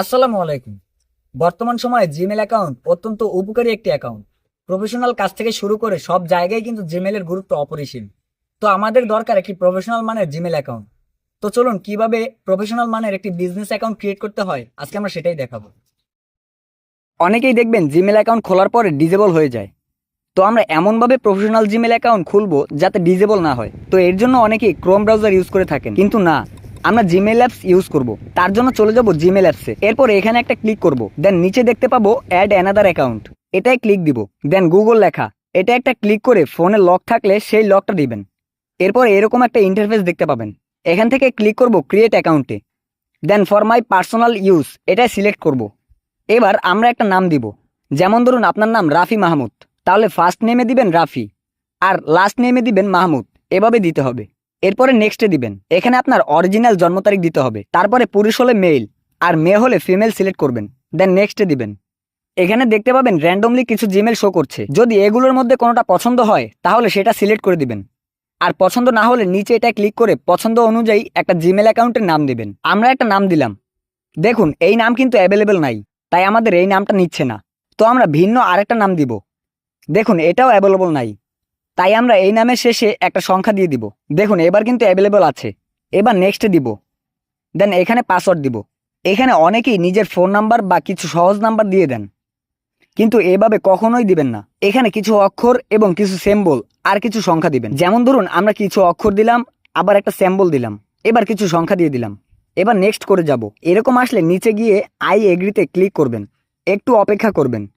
আসসালামু আলাইকুম। বর্তমান সময়ে জিমেল অ্যাকাউন্ট অত্যন্ত উপকারী একটি অ্যাকাউন্ট প্রফেশনাল কাজ থেকে শুরু করে সব জায়গায় কিন্তু জিমেলের গুরুত্ব অপরিসীম। তো আমাদের দরকার একটি প্রফেশনাল মানের জিমেল অ্যাকাউন্ট তো চলুন, কীভাবে প্রফেশনাল মানের একটি বিজনেস অ্যাকাউন্ট ক্রিয়েট করতে হয়? আজকে আমরা সেটাই দেখাবো। অনেকেই দেখবেন জিমেল অ্যাকাউন্ট খোলার পরে ডিজেবল হয়ে যায়। তো আমরা এমনভাবে প্রফেশনাল জিমেল অ্যাকাউন্ট খুলবো যাতে ডিজেবল না হয়। তো এর জন্য অনেকেই ক্রোম ব্রাউজার ইউজ করে থাকেন। কিন্তু না আমরা জিমেল অ্যাপস ইউজ করব। তার জন্য চলে যাব জিমেল অ্যাপসে এরপর এখানে একটা ক্লিক করব। দেন নিচে দেখতে পাবো অ্যাড অ্যানাদার অ্যাকাউন্ট এটাই ক্লিক দিব। দেন গুগল লেখা। এটা একটা ক্লিক করে ফোনে লক থাকলে সেই লকটা দিবেন। এরপর এরকম একটা ইন্টারফেস দেখতে পাবেন। এখান থেকে ক্লিক করব ক্রিয়েট অ্যাকাউন্টে then for my personal use এটাই সিলেক্ট করব। এবার আমরা একটা নাম দিব। যেমন ধরুন আপনার নাম রাফি মাহমুদ। তাহলে ফার্স্ট নেমে দিবেন রাফি। আর লাস্ট নেমে দিবেন মাহমুদ। এভাবে দিতে হবে। এরপরে নেক্সটে দিবেন। এখানে আপনার অরিজিনাল জন্ম তারিখ দিতে হবে। তারপরে পুরুষ হলে মেল আর মেয়ে হলে ফিমেল সিলেক্ট করবেন। দেন নেক্সটে দিবেন। এখানে দেখতে পাবেন র্যান্ডমলি কিছু জিমেল শো করছে। যদি এগুলোর মধ্যে কোনোটা পছন্দ হয়, তাহলে সেটা সিলেক্ট করে দিবেন। আর পছন্দ না হলে নিচে এটা ক্লিক করে পছন্দ অনুযায়ী একটা জিমেল অ্যাকাউন্টের নাম দিবেন। আমরা একটা নাম দিলাম। দেখুন, এই নাম কিন্তু অ্যাভেলেবেল নাই, তাই আমাদের এই নামটা নিচ্ছে না। তো আমরা ভিন্ন আরেকটা নাম দিব। দেখুন, এটাও অ্যাভেলেবল নাই। তাই আমরা এই নামের শেষে একটা সংখ্যা দিয়ে দিব। দেখুন, এবার কিন্তু অ্যাভেলেবল আছে। এবার নেক্সটে দিব। দেন এখানে পাসওয়ার্ড দিব। এখানে অনেকেই নিজের ফোন নাম্বার বা কিছু সহজ নাম্বার দিয়ে দেন। কিন্তু এভাবে কখনোই দিবেন না। এখানে কিছু অক্ষর এবং কিছু সিম্বল আর কিছু সংখ্যা দিবেন। যেমন ধরুন, আমরা কিছু অক্ষর দিলাম, আবার একটা সিম্বল দিলাম। এবার কিছু সংখ্যা দিয়ে দিলাম। এবার নেক্সট করে যাব। এরকম আসলে নিচে গিয়ে আই এগ্রিতে ক্লিক করবেন। একটু অপেক্ষা করবেন।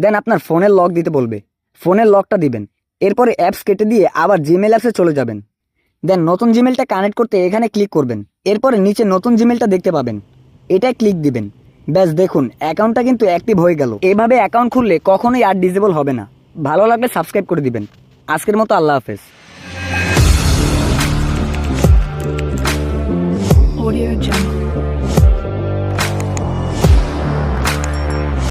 দেন আপনার ফোনের লক দিতে বলবে। ফোনের লকটা দিবেন। এরপরে অ্যাপস কেটে দিয়ে আবার জিমেল অ্যাপসে চলে যাবেন। দেন নতুন জিমেলটা কানেক্ট করতে এখানে ক্লিক করবেন। এরপরে নিচে নতুন জিমেলটা দেখতে পাবেন। এটাই ক্লিক দিবেন। ব্যাস, দেখুন অ্যাকাউন্টটা কিন্তু অ্যাক্টিভ হয়ে গেল। এভাবে অ্যাকাউন্ট খুললে কখনোই আর ডিজেবল হবে না। ভালো লাগলে সাবস্ক্রাইব করে দিবেন। আজকের মতো আল্লাহ হাফেজ।